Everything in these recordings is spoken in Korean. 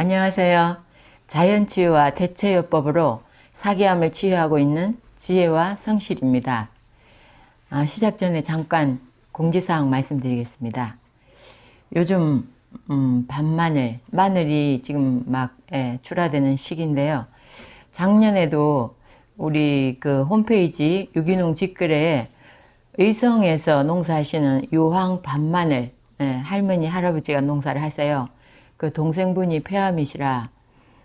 안녕하세요. 자연치유와 대체요법으로 사기암을 치유하고 있는 지혜와 성실입니다. 아, 시작 전에 잠깐 공지사항 말씀드리겠습니다. 요즘 음, 밤마늘, 마늘이 지금 막 예, 출하되는 시기인데요. 작년에도 우리 그 홈페이지 유기농 직글에 의성에서 농사하시는 유황 밤마늘 예, 할머니 할아버지가 농사를 하세요. 그 동생분이 폐암이시라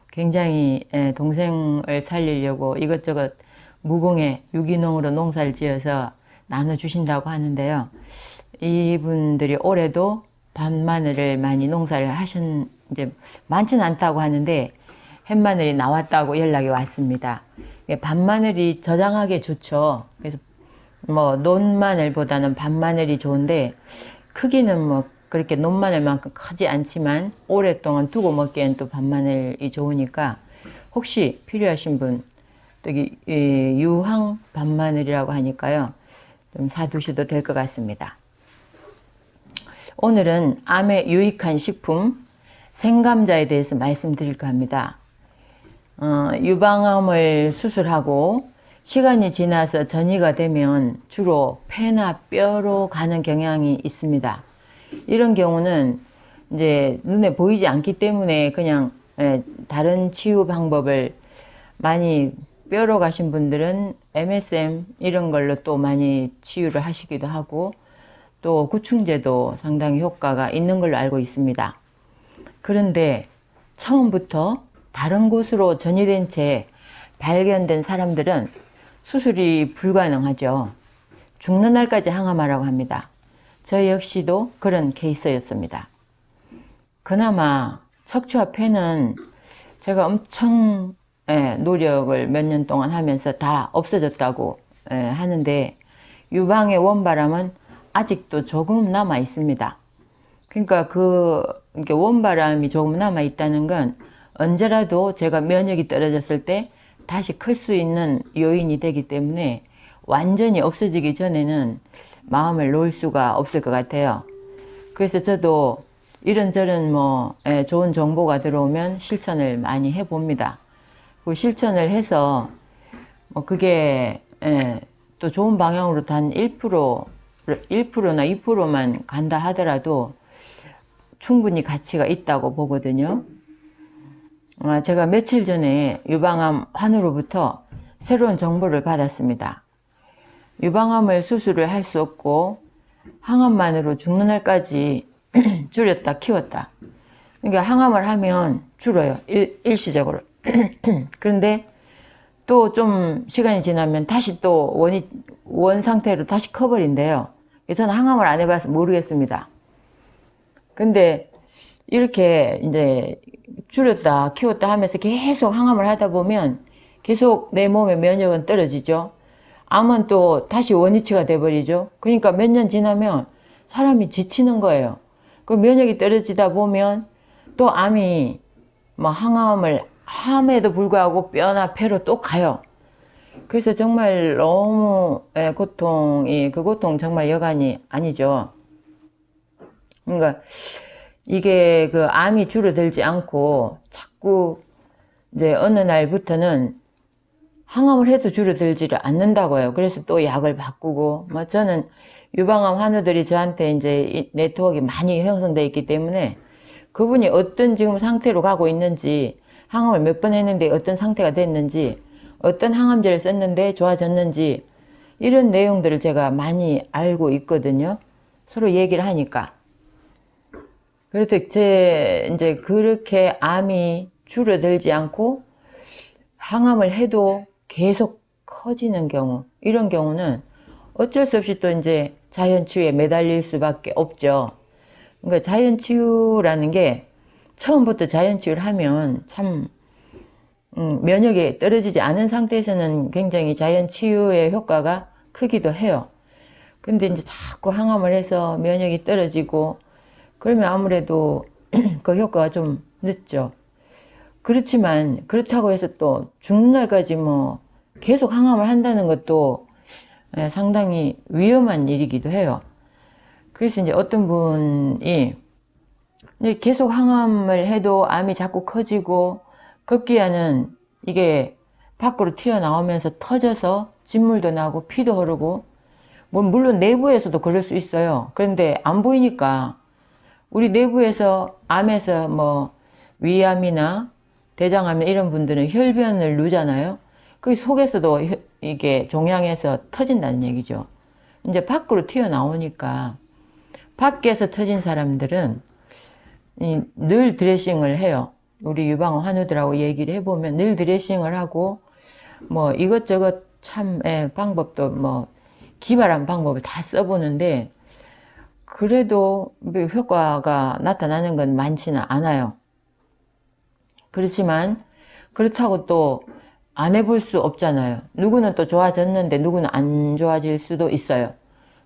굉장히 예, 동생을 살리려고 이것저것 무공해 유기농으로 농사를 지어서 나눠주신다고 하는데요. 이분들이 올해도 밤마늘을 많이 농사를 하신 이제 많지는 않다고 하는데 햇마늘이 나왔다고 연락이 왔습니다. 예, 밤마늘이 저장하기 좋죠. 그래서 뭐 논마늘보다는 밤마늘이 좋은데 크기는 뭐 그렇게 논마늘만큼 크지 않지만 오랫동안 두고 먹기엔 또 밤마늘이 좋으니까 혹시 필요하신 분 여기 이 유황 밤마늘이라고 하니까요 좀 사두셔도 될 것 같습니다. 오늘은 암에 유익한 식품 생감자에 대해서 말씀드릴까 합니다. 어, 유방암을 수술하고 시간이 지나서 전이가 되면 주로 폐나 뼈로 가는 경향이 있습니다. 이런 경우는 이제 눈에 보이지 않기 때문에 그냥 예, 다른 치유 방법을 많이 뼈로 가신 분들은 MSM 이런 걸로 또 많이 치유를 하시기도 하고 또 구충제도 상당히 효과가 있는 걸로 알고 있습니다. 그런데 처음부터 다른 곳으로 전이된 채 발견된 사람들은 수술이 불가능하죠. 죽는 날까지 항암하라고 합니다. 저 역시도 그런 케이스였습니다. 그나마 척추와 폐는 제가 엄청 예, 노력을 몇 년 동안 하면서 다 없어졌다고 예, 하는데 유방의 원바람은 아직도 조금 남아 있습니다. 그러니까 그 원바람이 조금 남아 있다는 건 언제라도 제가 면역이 떨어졌을 때 다시 클 수 있는 요인이 되기 때문에 완전히 없어지기 전에는 마음을 놓을 수가 없을 것 같아요. 그래서 저도 이런저런 뭐 예, 좋은 정보가 들어오면 실천을 많이 해봅니다. 그 실천을 해서 뭐 그게 예, 또 좋은 방향으로 단 1%, 1%나 2%만 간다 하더라도 충분히 가치가 있다고 보거든요. 아, 제가 며칠 전에 유방암 환우로부터 새로운 정보를 받았습니다. 유방암을 수술을 할 수 없고 항암만으로 죽는 날까지 줄였다 키웠다. 그러니까 항암을 하면 줄어요. 일, 일시적으로. 그런데 또 좀 시간이 지나면 다시 또 원이, 원 상태로 다시 커버린대요. 저는 항암을 안 해봐서 모르겠습니다. 근데 이렇게 이제 줄였다 키웠다 하면서 계속 항암을 하다 보면 계속 내 몸의 면역은 떨어지죠. 암은 또 다시 원위치가 돼버리죠. 그러니까 몇 년 지나면 사람이 지치는 거예요. 그 면역이 떨어지다 보면 또 암이 뭐 항암을 함에도 불구하고 뼈나 폐로 또 가요. 그래서 정말 너무 예, 고통이 그 고통 정말 여간이 아니죠. 그러니까 이게 그 암이 줄어들지 않고 자꾸 이제 어느 날부터는 항암을 해도 줄어들지를 않는다고요. 그래서 또 약을 바꾸고, 뭐 저는 유방암 환우들이 저한테 이제 네트워크가 많이 형성되어 있기 때문에 그분이 어떤 지금 상태로 가고 있는지, 항암을 몇 번 했는데 어떤 상태가 됐는지, 어떤 항암제를 썼는데 좋아졌는지, 이런 내용들을 제가 많이 알고 있거든요. 서로 얘기를 하니까. 그래서 제 이제 그렇게 암이 줄어들지 않고 항암을 해도 계속 커지는 경우 이런 경우는 어쩔 수 없이 또 이제 자연치유에 매달릴 수밖에 없죠. 그러니까 자연치유라는 게 처음부터 자연치유를 하면 참 음, 면역이 떨어지지 않은 상태에서는 굉장히 자연치유의 효과가 크기도 해요. 근데 이제 자꾸 항암을 해서 면역이 떨어지고 그러면 아무래도 그 효과가 좀 늦죠. 그렇지만 그렇다고 해서 또 죽는 날까지 뭐 계속 항암을 한다는 것도 예, 상당히 위험한 일이기도 해요. 그래서 이제 어떤 분이 계속 항암을 해도 암이 자꾸 커지고 급기야는 이게 밖으로 튀어나오면서 터져서 진물도 나고 피도 흐르고 뭐 물론 내부에서도 그럴 수 있어요. 그런데 안 보이니까 우리 내부에서 암에서 뭐 위암이나 대장암 이런 분들은 혈변을 누잖아요. 그 속에서도 혀- 이게 종양에서 터진다는 얘기죠. 이제 밖으로 튀어나오니까 밖에서 터진 사람들은 이- 늘 드레싱을 해요. 우리 유방암 환우들하고 얘기를 해보면 늘 드레싱을 하고 뭐 이것저것 참 예, 방법도 뭐 기발한 방법을 다 써보는데 그래도 뭐 효과가 나타나는 건 많지는 않아요. 그렇지만 그렇다고 또 안 해볼 수 없잖아요. 누구는 또 좋아졌는데 누구는 안 좋아질 수도 있어요.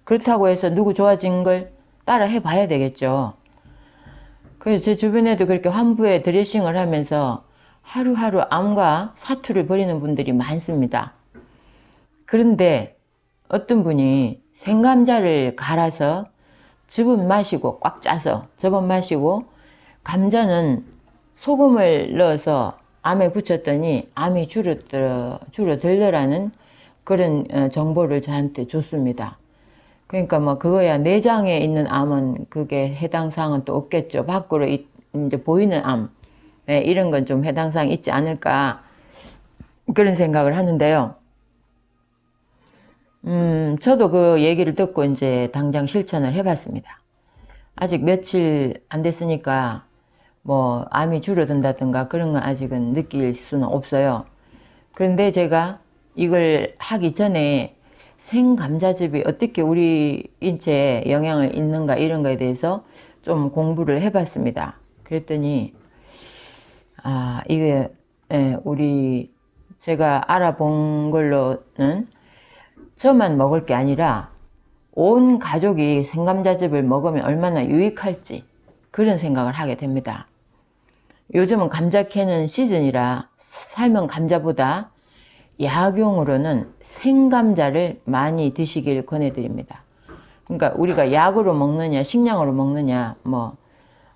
그렇다고 해서 누구 좋아진 걸 따라 해봐야 되겠죠. 그래서 제 주변에도 그렇게 환부에 드레싱을 하면서 하루하루 암과 사투를 벌이는 분들이 많습니다. 그런데 어떤 분이 생감자를 갈아서 즙은 마시고 꽉 짜서 즙은 마시고 감자는 소금을 넣어서 암에 붙였더니 암이 줄어들어, 줄어들더라는 그런 어, 정보를 저한테 줬습니다. 그러니까 뭐 그거야 내장에 있는 암은 그게 해당 사항은 또 없겠죠. 밖으로 이- 이제 보이는 암 예, 이런 건 좀 해당 사항 있지 않을까 그런 생각을 하는데요. 음, 저도 그 얘기를 듣고 이제 당장 실천을 해봤습니다. 아직 며칠 안 됐으니까 뭐 암이 줄어든다든가 그런 건 아직은 느낄 수는 없어요. 그런데 제가 이걸 하기 전에 생감자즙이 어떻게 우리 인체에 영향을 있는가 이런 거에 대해서 좀 공부를 해봤습니다. 그랬더니 아 이게 예, 우리 제가 알아본 걸로는 저만 먹을 게 아니라 온 가족이 생감자즙을 먹으면 얼마나 유익할지 그런 생각을 하게 됩니다. 요즘은 감자 캐는 시즌이라 삶은 감자보다 약용으로는 생감자를 많이 드시길 권해드립니다. 그러니까 우리가 약으로 먹느냐, 식량으로 먹느냐, 뭐,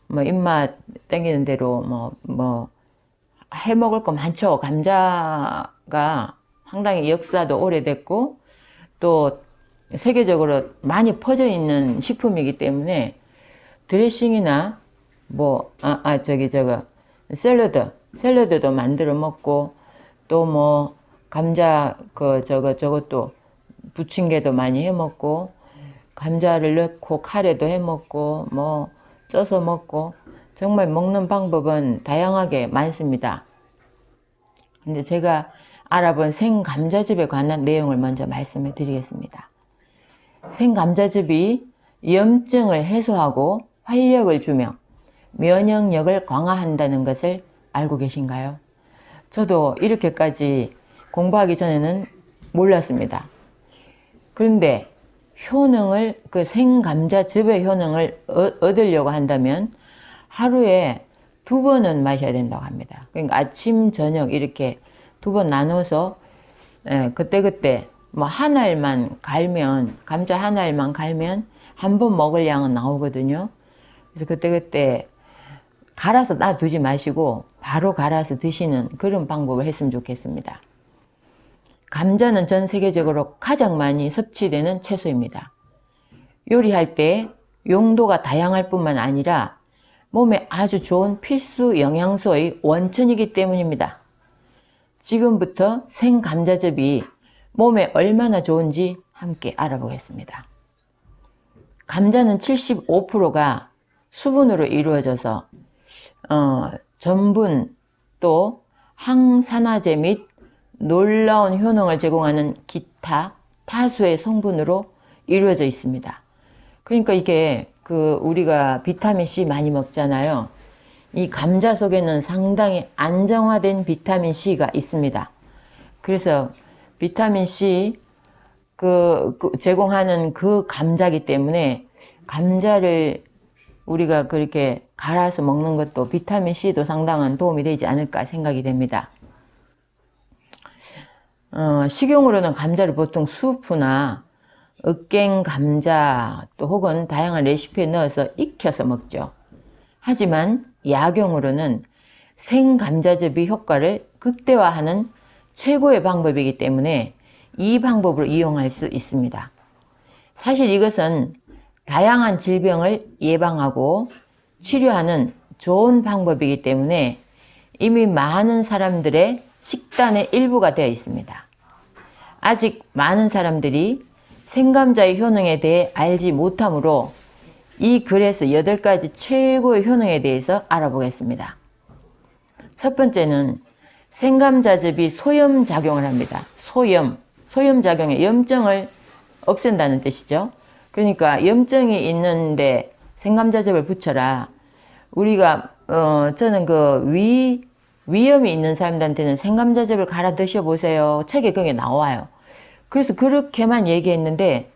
뭐 입맛 땡기는 대로 뭐, 뭐, 해 먹을 거 많죠. 감자가 상당히 역사도 오래됐고, 또 세계적으로 많이 퍼져 있는 식품이기 때문에 드레싱이나 뭐, 아, 아 저기, 저거, 샐러드, 샐러드도 만들어 먹고, 또 뭐, 감자, 그, 저거, 저것도 부침개도 많이 해 먹고, 감자를 넣고 카레도 해 먹고, 뭐, 쪄서 먹고, 정말 먹는 방법은 다양하게 많습니다. 근데 제가 알아본 생감자즙에 관한 내용을 먼저 말씀해 드리겠습니다. 생감자즙이 염증을 해소하고 활력을 주며 면역력을 강화한다는 것을 알고 계신가요? 저도 이렇게까지 공부하기 전에는 몰랐습니다. 그런데 효능을 그 생감자즙의 효능을 얻- 얻으려고 한다면 하루에 두 번은 마셔야 된다고 합니다. 그러니까 아침 저녁 이렇게 두 번 나눠서 예, 그때 그때 뭐 한 알만 갈면 감자 한 알만 갈면 한 번 먹을 양은 나오거든요. 그래서 그때 그때 갈아서 놔두지 마시고 바로 갈아서 드시는 그런 방법을 했으면 좋겠습니다. 감자는 전 세계적으로 가장 많이 섭취되는 채소입니다. 요리할 때 용도가 다양할 뿐만 아니라 몸에 아주 좋은 필수 영양소의 원천이기 때문입니다. 지금부터 생감자즙이 몸에 얼마나 좋은지 함께 알아보겠습니다. 감자는 75%가 수분으로 이루어져서 어, 전분 또 항산화제 및 놀라운 효능을 제공하는 기타 타수의 성분으로 이루어져 있습니다. 그러니까 이게 그 우리가 비타민 C 많이 먹잖아요. 이 감자 속에는 상당히 안정화된 비타민 C가 있습니다. 그래서 비타민 C 그, 그 제공하는 그 감자기 때문에 감자를 우리가 그렇게 갈아서 먹는 것도 비타민 C도 상당한 도움이 되지 않을까 생각이 됩니다. 어, 식용으로는 감자를 보통 수프나 으깬 감자 또 혹은 다양한 레시피에 넣어서 익혀서 먹죠. 하지만 약용으로는 생감자즙이 효과를 극대화하는 최고의 방법이기 때문에 이 방법으로 이용할 수 있습니다. 사실 이것은 다양한 질병을 예방하고 치료하는 좋은 방법이기 때문에 이미 많은 사람들의 식단의 일부가 되어 있습니다. 아직 많은 사람들이 생감자의 효능에 대해 알지 못하므로 이 글에서 8가지 최고의 효능에 대해서 알아보겠습니다. 첫 번째는 생감자즙이 소염 작용을 합니다. 소염, 소염 작용에 염증을 없앤다는 뜻이죠. 그러니까 염증이 있는데 생감자즙을 붙여라. 우리가 어 저는 그 위 위염이 있는 사람들한테는 생감자즙을 갈아 드셔 보세요. 책에 그게 나와요. 그래서 그렇게만 얘기했는데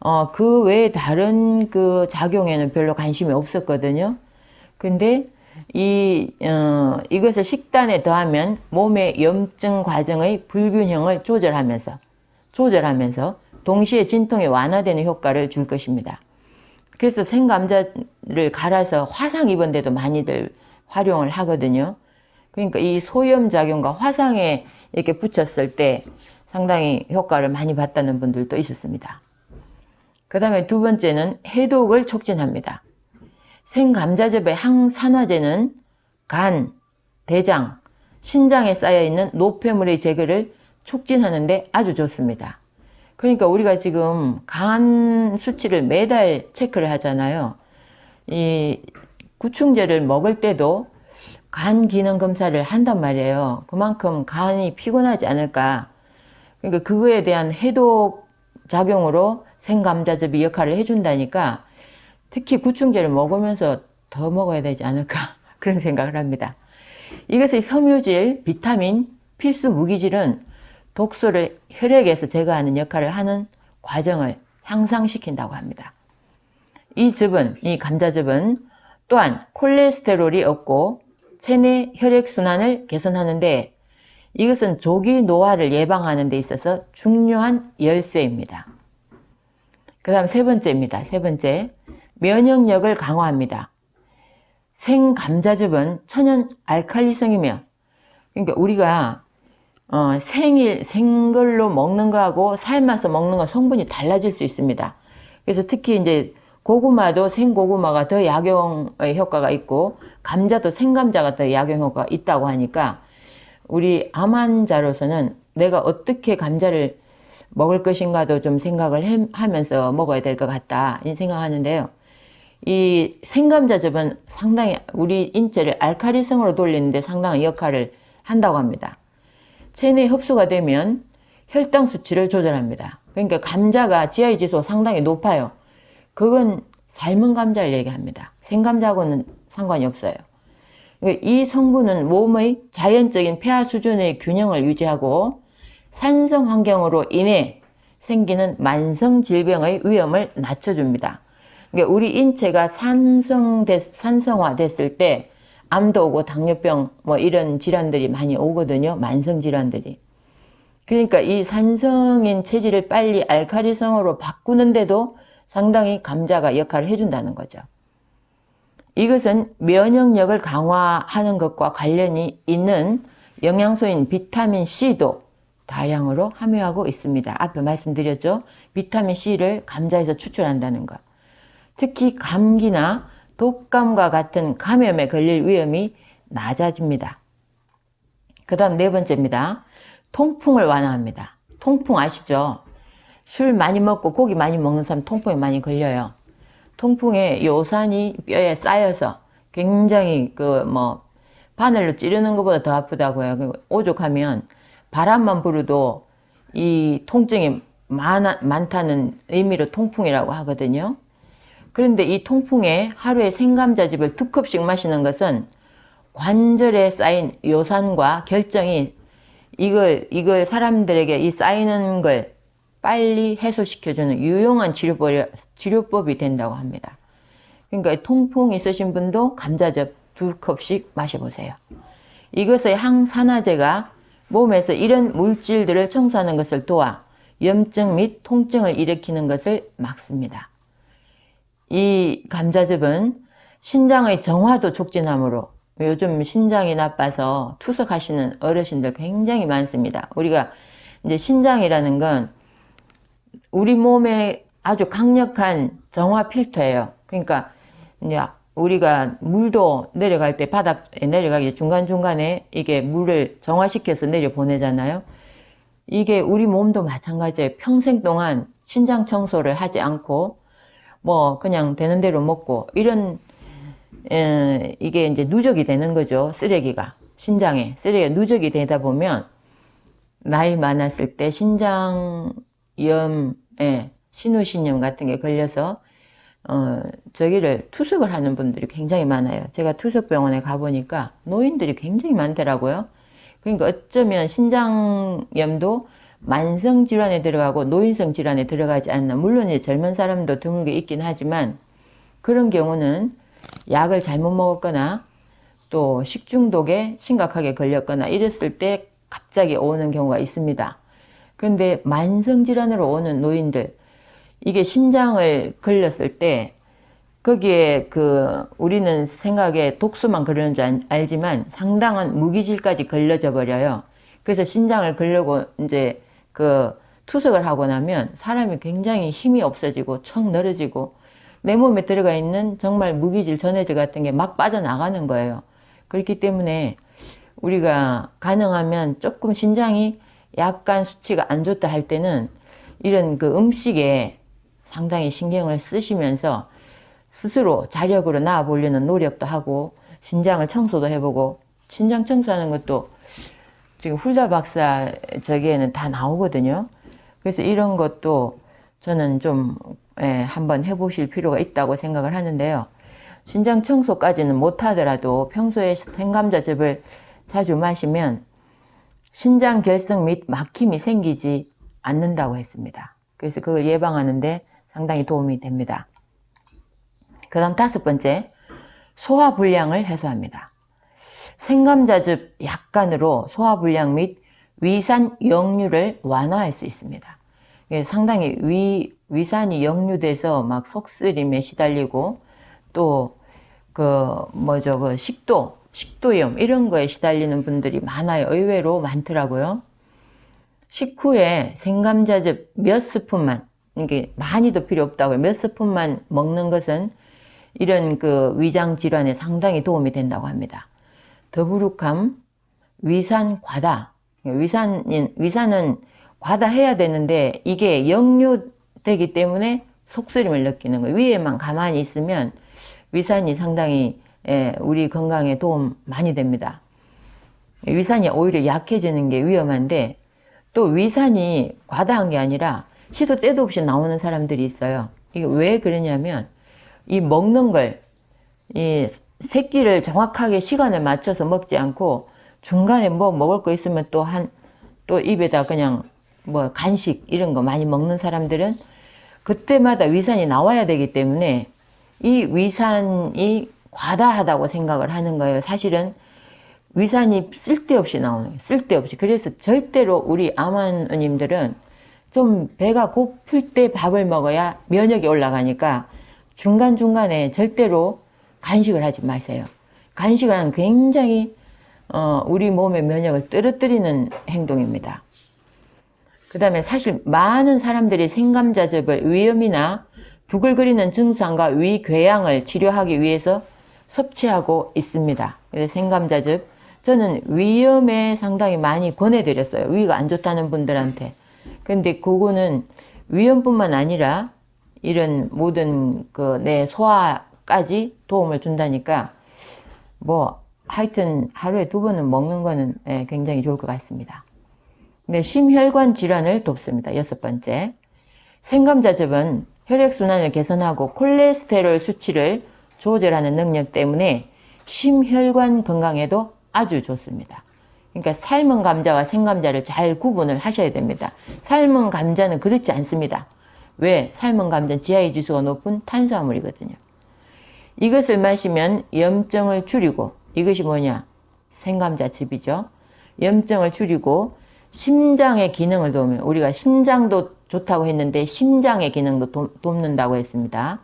어 그 외에 다른 그 작용에는 별로 관심이 없었거든요. 근데 이 어, 이것을 식단에 더하면 몸의 염증 과정의 불균형을 조절하면서 조절하면서 동시에 진통이 완화되는 효과를 줄 것입니다. 그래서 생감자를 갈아서 화상 입은 데도 많이들 활용을 하거든요. 그러니까 이 소염 작용과 화상에 이렇게 붙였을 때 상당히 효과를 많이 봤다는 분들도 있었습니다. 그 다음에 두 번째는 해독을 촉진합니다. 생감자즙의 항산화제는 간, 대장, 신장에 쌓여있는 노폐물의 제거를 촉진하는데 아주 좋습니다. 그러니까 우리가 지금 간 수치를 매달 체크를 하잖아요. 이 구충제를 먹을 때도 간 기능 검사를 한단 말이에요. 그만큼 간이 피곤하지 않을까. 그러니까 그거에 대한 해독 작용으로 생감자즙이 역할을 해준다니까 특히 구충제를 먹으면서 더 먹어야 되지 않을까 그런 생각을 합니다. 이것의 섬유질, 비타민, 필수 무기질은 독소를 혈액에서 제거하는 역할을 하는 과정을 향상시킨다고 합니다. 이 즙은, 이 감자즙은 또한 콜레스테롤이 없고 체내 혈액순환을 개선하는데 이것은 조기 노화를 예방하는 데 있어서 중요한 열쇠입니다. 그 다음 세 번째입니다. 세 번째. 면역력을 강화합니다. 생감자즙은 천연 알칼리성이며 그러니까 우리가 어, 생일 생걸로 먹는 거하고 삶아서 먹는 거 성분이 달라질 수 있습니다. 그래서 특히 이제 고구마도 생고구마가 더 약용의 효과가 있고 감자도 생감자가 더 약용 효과가 있다고 하니까 우리 암 환자로서는 내가 어떻게 감자를 먹을 것인가도 좀 생각을 하면서 먹어야 될 것 같다 이 생각하는데요. 이 생감자즙은 상당히 우리 인체를 알카리성으로 돌리는데 상당한 역할을 한다고 합니다. 체내 흡수가 되면 혈당 수치를 조절합니다. 그러니까 감자가 GI 지수 상당히 높아요. 그건 삶은 감자를 얘기합니다. 생감자하고는 상관이 없어요. 그러니까 이 성분은 몸의 자연적인 폐하 수준의 균형을 유지하고 산성 환경으로 인해 생기는 만성 질병의 위험을 낮춰줍니다. 그러니까 우리 인체가 산성됐, 산성화 됐을 때 암도 오고 당뇨병 뭐 이런 질환들이 많이 오거든요. 만성 질환들이. 그러니까 이 산성인 체질을 빨리 알카리성으로 바꾸는데도 상당히 감자가 역할을 해준다는 거죠. 이것은 면역력을 강화하는 것과 관련이 있는 영양소인 비타민 C도 다량으로 함유하고 있습니다. 앞에 말씀드렸죠. 비타민 C를 감자에서 추출한다는 것. 특히 감기나 독감과 같은 감염에 걸릴 위험이 낮아집니다. 그 다음 네 번째입니다. 통풍을 완화합니다. 통풍 아시죠? 술 많이 먹고 고기 많이 먹는 사람 통풍에 많이 걸려요. 통풍에 요산이 뼈에 쌓여서 굉장히 그 뭐 바늘로 찌르는 것보다 더 아프다고요. 그 오죽하면 바람만 불어도 이 통증이 많아, 많다는 의미로 통풍이라고 하거든요. 그런데 이 통풍에 하루에 생감자즙을 두 컵씩 마시는 것은 관절에 쌓인 요산과 결정이 이걸, 이걸 사람들에게 이 쌓이는 걸 빨리 해소시켜주는 유용한 치료법이, 치료법이 된다고 합니다. 그러니까 통풍 있으신 분도 감자즙 두 컵씩 마셔보세요. 이것의 항산화제가 몸에서 이런 물질들을 청소하는 것을 도와 염증 및 통증을 일으키는 것을 막습니다. 이 감자즙은 신장의 정화도 촉진하므로 요즘 신장이 나빠서 투석하시는 어르신들 굉장히 많습니다. 우리가 이제 신장이라는 건 우리 몸에 아주 강력한 정화 필터예요. 그러니까 이제 우리가 물도 내려갈 때 바닥에 내려가기 중간중간에 이게 물을 정화시켜서 내려 보내잖아요. 이게 우리 몸도 마찬가지예요. 평생 동안 신장 청소를 하지 않고 뭐 그냥 되는 대로 먹고 이런 에, 이게 이제 누적이 되는 거죠. 쓰레기가 신장에 쓰레기가 누적이 되다 보면 나이 많았을 때 신장염 에 신우신염 같은 게 걸려서 어, 저기를 투석을 하는 분들이 굉장히 많아요. 제가 투석병원에 가보니까 노인들이 굉장히 많더라고요. 그러니까 어쩌면 신장염도 만성 질환에 들어가고 노인성 질환에 들어가지 않나. 물론 이제 젊은 사람도 드물게 있긴 하지만 그런 경우는 약을 잘못 먹었거나 또 식중독에 심각하게 걸렸거나 이랬을 때 갑자기 오는 경우가 있습니다. 그런데 만성 질환으로 오는 노인들 이게 신장을 걸렸을 때 거기에 그 우리는 생각에 독소만 걸리는 줄 알- 알지만 상당한 무기질까지 걸려져 버려요. 그래서 신장을 걸려고 이제 그 투석을 하고 나면 사람이 굉장히 힘이 없어지고 척 늘어지고 내 몸에 들어가 있는 정말 무기질 전해질 같은 게 막 빠져나가는 거예요. 그렇기 때문에 우리가 가능하면 조금 신장이 약간 수치가 안 좋다 할 때는 이런 그 음식에 상당히 신경을 쓰시면서 스스로 자력으로 나아 보려는 노력도 하고 신장을 청소도 해보고 신장 청소하는 것도 지금 훌다 박사 저기에는 다 나오거든요. 그래서 이런 것도 저는 좀 예, 한번 해보실 필요가 있다고 생각을 하는데요. 신장 청소까지는 못하더라도 평소에 생감자즙을 자주 마시면 신장 결석 및 막힘이 생기지 않는다고 했습니다. 그래서 그걸 예방하는데 상당히 도움이 됩니다. 그 다음 다섯 번째, 소화불량을 해소합니다. 생감자즙 약간으로 소화불량 및 위산 역류를 완화할 수 있습니다. 상당히 위, 위산이 역류돼서 막 속쓰림에 시달리고 또 그 뭐죠 그 식도 식도염 이런 거에 시달리는 분들이 많아요. 의외로 많더라고요. 식후에 생감자즙 몇 스푼만 이게 많이도 필요 없다고요. 몇 스푼만 먹는 것은 이런 그 위장 질환에 상당히 도움이 된다고 합니다. 더부룩함, 위산 과다. 위산인 위산은 과다해야 되는데 이게 역류되기 때문에 속쓰림을 느끼는 거예요. 위에만 가만히 있으면 위산이 상당히 예, 우리 건강에 도움 많이 됩니다. 위산이 오히려 약해지는 게 위험한데 또 위산이 과다한 게 아니라 시도 때도 없이 나오는 사람들이 있어요. 이게 왜 그러냐면 이 먹는 걸, 이 새끼를 정확하게 시간을 맞춰서 먹지 않고 중간에 뭐 먹을 거 있으면 또 한, 또 입에다 그냥 뭐 간식 이런 거 많이 먹는 사람들은 그때마다 위산이 나와야 되기 때문에 이 위산이 과다하다고 생각을 하는 거예요. 사실은 위산이 쓸데없이 나오는 거예요. 쓸데없이. 그래서 절대로 우리 암환우님들은 좀 배가 고플 때 밥을 먹어야 면역이 올라가니까 중간중간에 절대로 간식을 하지 마세요. 간식을 굉장히 어, 우리 몸의 면역을 떨어뜨리는 행동입니다. 그 다음에 사실 많은 사람들이 생감자즙을 위염이나 부글거리는 증상과 위궤양을 치료하기 위해서 섭취하고 있습니다. 그래서 생감자즙 저는 위염에 상당히 많이 권해드렸어요. 위가 안 좋다는 분들한테. 근데 그거는 위염뿐만 아니라 이런 모든 그 내 소화 까지 도움을 준다니까 뭐 하여튼 하루에 두 번은 먹는 거는 예, 굉장히 좋을 것 같습니다. 네, 심혈관 질환을 돕습니다. 여섯 번째. 생감자즙은 혈액순환을 개선하고 콜레스테롤 수치를 조절하는 능력 때문에 심혈관 건강에도 아주 좋습니다. 그러니까 삶은 감자와 생감자를 잘 구분을 하셔야 됩니다. 삶은 감자는 그렇지 않습니다. 왜? 삶은 감자는 GI 지수가 높은 탄수화물이거든요. 이것을 마시면 염증을 줄이고 이것이 뭐냐? 생감자즙이죠. 염증을 줄이고 심장의 기능을 도우며 우리가 신장도 좋다고 했는데 심장의 기능도 도, 돕는다고 했습니다.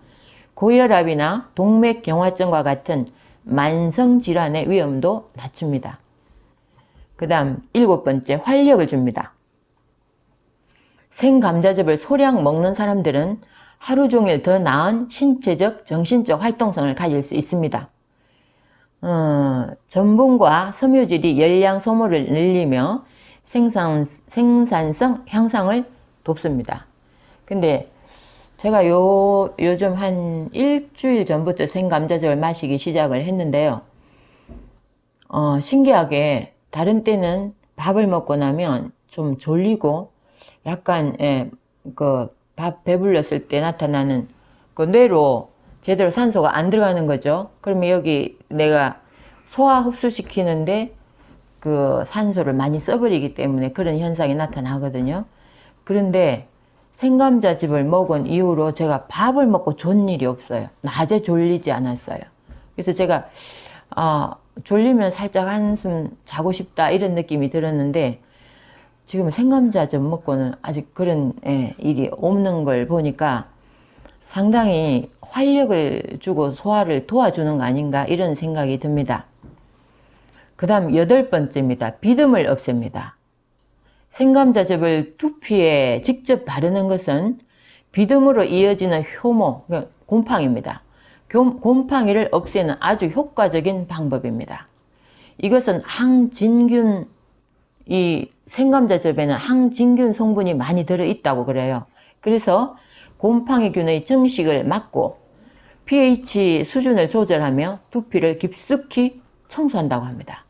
고혈압이나 동맥경화증과 같은 만성 질환의 위험도 낮춥니다. 그 다음 일곱 번째 활력을 줍니다. 생감자즙을 소량 먹는 사람들은 하루 종일 더 나은 신체적, 정신적 활동성을 가질 수 있습니다. 어, 전분과 섬유질이 열량 소모를 늘리며 생산, 생산성 향상을 돕습니다. 근데 제가 요, 요즘 한 일주일 전부터 생감자즙을 마시기 시작을 했는데요. 어, 신기하게 다른 때는 밥을 먹고 나면 좀 졸리고 약간, 예, 그, 밥 배불렀을 때 나타나는 그 뇌로 제대로 산소가 안 들어가는 거죠. 그러면 여기 내가 소화 흡수시키는데 그 산소를 많이 써버리기 때문에 그런 현상이 나타나거든요. 그런데 생감자즙을 먹은 이후로 제가 밥을 먹고 존 일이 없어요. 낮에 졸리지 않았어요. 그래서 제가 아, 졸리면 살짝 한숨 자고 싶다 이런 느낌이 들었는데 지금 생감자즙 먹고는 아직 그런 예, 일이 없는 걸 보니까 상당히 활력을 주고 소화를 도와주는 거 아닌가 이런 생각이 듭니다. 그 다음 여덟 번째입니다. 비듬을 없앱니다. 생감자즙을 두피에 직접 바르는 것은 비듬으로 이어지는 효모, 그러니까 곰팡이입니다. 곰- 곰팡이를 없애는 아주 효과적인 방법입니다. 이것은 항진균, 이 생감자즙에는 항진균 성분이 많이 들어있다고 그래요. 그래서 곰팡이균의 증식을 막고 pH 수준을 조절하며 두피를 깊숙이 청소한다고 합니다.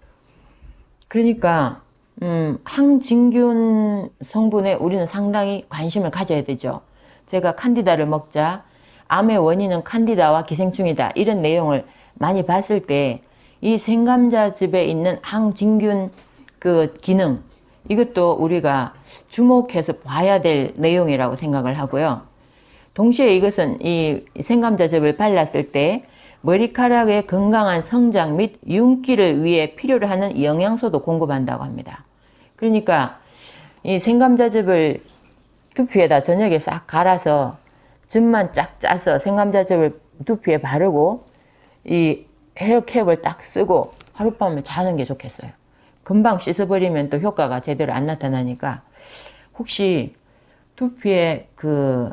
그러니까 음, 항진균 성분에 우리는 상당히 관심을 가져야 되죠. 제가 칸디다를 먹자 암의 원인은 칸디다와 기생충이다 이런 내용을 많이 봤을 때 이 생감자즙에 있는 항진균 그 기능 이것도 우리가 주목해서 봐야 될 내용이라고 생각을 하고요. 동시에 이것은 이 생감자즙을 발랐을 때 머리카락의 건강한 성장 및 윤기를 위해 필요로 하는 영양소도 공급한다고 합니다. 그러니까 이 생감자즙을 두피에다 저녁에 싹 갈아서 즙만 쫙 짜서 생감자즙을 두피에 바르고 이 헤어캡을 딱 쓰고 하룻밤을 자는 게 좋겠어요. 금방 씻어버리면 또 효과가 제대로 안 나타나니까 혹시 두피에 그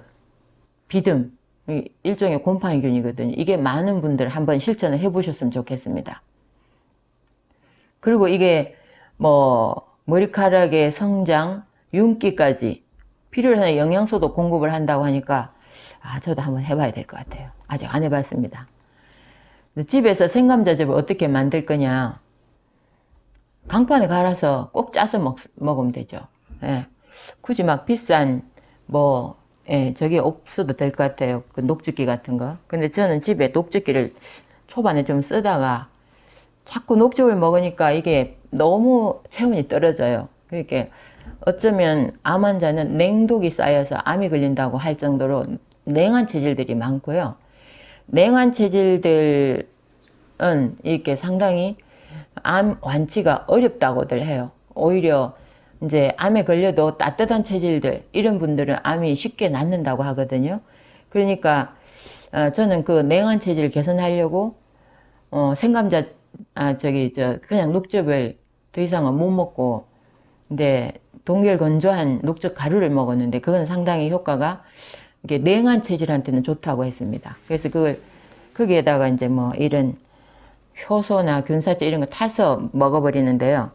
비듬, 이 일종의 곰팡이균이거든요. 이게 많은 분들 한번 실천을 해보셨으면 좋겠습니다. 그리고 이게 뭐 머리카락의 성장, 윤기까지 하는 영양소도 공급을 한다고 하니까 아 저도 한번 해봐야 될 것 같아요. 아직 안 해봤습니다. 집에서 생감자즙을 어떻게 만들 거냐? 강판에 갈아서 꼭 짜서 먹, 먹으면 되죠. 예. 굳이 막 비싼 뭐 예, 저게 없어도 될 것 같아요. 그 녹즙기 같은 거. 근데 저는 집에 녹즙기를 초반에 좀 쓰다가 자꾸 녹즙을 먹으니까 이게 너무 체온이 떨어져요. 그러니까 어쩌면 암 환자는 냉독이 쌓여서 암이 걸린다고 할 정도로 냉한 체질들이 많고요. 냉한 체질들은 이렇게 상당히 암 완치가 어렵다고들 해요. 오히려 이제 암에 걸려도 따뜻한 체질들 이런 분들은 암이 쉽게 낫는다고 하거든요. 그러니까 어, 저는 그 냉한 체질 개선하려고 어, 생감자 아 저기 저 그냥 녹즙을 더 이상은 못 먹고 근데 동결 건조한 녹즙 가루를 먹었는데 그건 상당히 효과가 이게 냉한 체질한테는 좋다고 했습니다. 그래서 그걸 거기에다가 이제 뭐 이런 효소나 균사제 이런 거 타서 먹어버리는데요.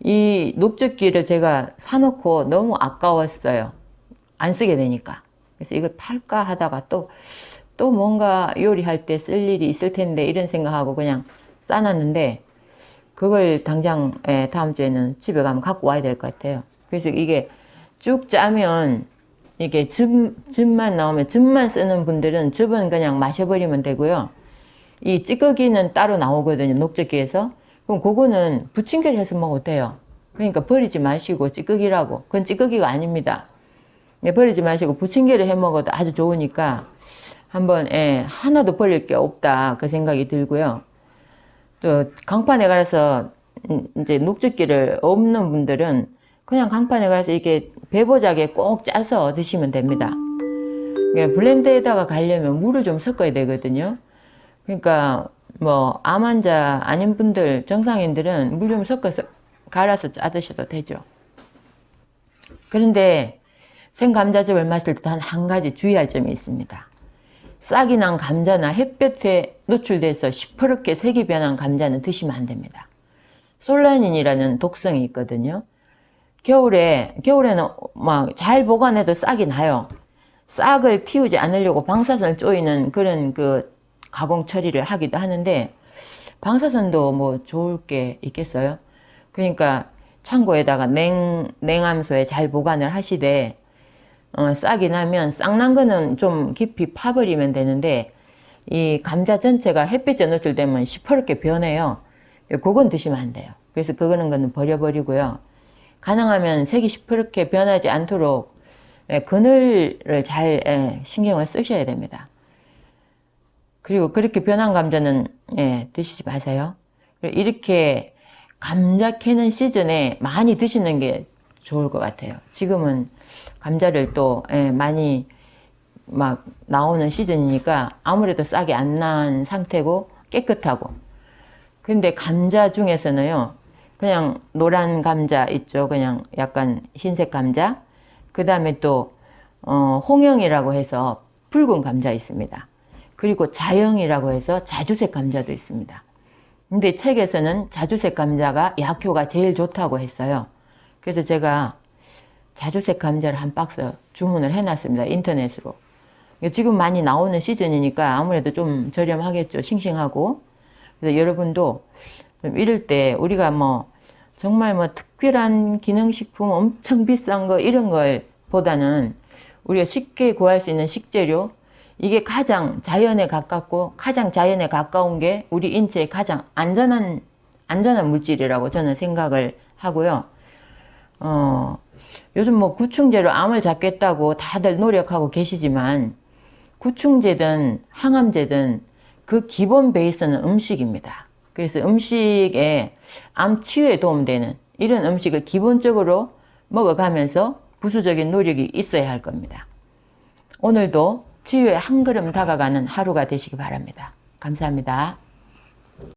이 녹즙기를 제가 사놓고 너무 아까웠어요. 안 쓰게 되니까. 그래서 이걸 팔까 하다가 또, 또 뭔가 요리할 때 쓸 일이 있을 텐데 이런 생각하고 그냥 싸놨는데 그걸 당장 예, 다음 주에는 집에 가면 갖고 와야 될 것 같아요. 그래서 이게 쭉 짜면 이게 즙, 즙만 나오면 즙만 쓰는 분들은 즙은 그냥 마셔버리면 되고요. 이 찌꺼기는 따로 나오거든요. 녹즙기에서. 그럼 그거는 부침개를 해서 먹어도 돼요. 그러니까 버리지 마시고 찌꺼기라고. 그건 찌꺼기가 아닙니다. 네, 버리지 마시고 부침개를 해 먹어도 아주 좋으니까 한번 예, 하나도 버릴 게 없다 그 생각이 들고요. 또 강판에 가서 음, 이제 녹즙기를 없는 분들은 그냥 강판에 가서 이렇게 배보자기에 꼭 짜서 드시면 됩니다. 그러니까 블렌드에다가 가려면 물을 좀 섞어야 되거든요. 그러니까 뭐 암 환자 아닌 분들 정상인들은 물 좀 섞어서 갈아서 짜 드셔도 되죠. 그런데 생감자즙을 마실 때단한 가지 주의할 점이 있습니다. 싹이 난 감자나 햇볕에 노출돼서 시퍼렇게 색이 변한 감자는 드시면 안 됩니다. 솔라닌이라는 독성이 있거든요. 겨울에 겨울에는 막 잘 보관해도 싹이 나요. 싹을 틔우지 않으려고 방사선을 쪼이는 그런 그 가공 처리를 하기도 하는데 방사선도 뭐 좋을 게 있겠어요? 그러니까 창고에다가 냉 냉암소에 잘 보관을 하시되 어, 싹이 나면 싹 난 거는 좀 깊이 파버리면 되는데 이 감자 전체가 햇빛에 노출되면 시퍼렇게 변해요. 그건 드시면 안 돼요. 그래서 그거는 거는 버려버리고요. 가능하면 색이 시퍼렇게 변하지 않도록 예, 그늘을 잘 예, 신경을 쓰셔야 됩니다. 그리고 그렇게 변한 감자는 예, 드시지 마세요. 이렇게 감자 캐는 시즌에 많이 드시는 게 좋을 것 같아요. 지금은 감자를 또 예, 많이 막 나오는 시즌이니까 아무래도 싹이 안난 상태고 깨끗하고 근데 감자 중에서는요 그냥 노란 감자 있죠 그냥 약간 흰색 감자 그 다음에 또 어, 홍영이라고 해서 붉은 감자 있습니다 그리고 자영이라고 해서 자주색 감자도 있습니다 근데 책에서는 자주색 감자가 약효가 제일 좋다고 했어요 그래서 제가 자주색 감자를 한 박스 주문을 해놨습니다 인터넷으로 지금 많이 나오는 시즌이니까 아무래도 좀 저렴하겠죠. 싱싱하고. 그래서 여러분도 좀 이럴 때 우리가 뭐 정말 뭐 특별한 기능식품 엄청 비싼 거 이런 걸 보다는 우리가 쉽게 구할 수 있는 식재료 이게 가장 자연에 가깝고 가장 자연에 가까운 게 우리 인체에 가장 안전한 안전한 물질이라고 저는 생각을 하고요. 어, 요즘 뭐 구충제로 암을 잡겠다고 다들 노력하고 계시지만 구충제든 항암제든 그 기본 베이스는 음식입니다. 그래서 음식에 암 치유에 도움되는 이런 음식을 기본적으로 먹어가면서 부수적인 노력이 있어야 할 겁니다. 오늘도 치유에 한 걸음 다가가는 하루가 되시기 바랍니다. 감사합니다.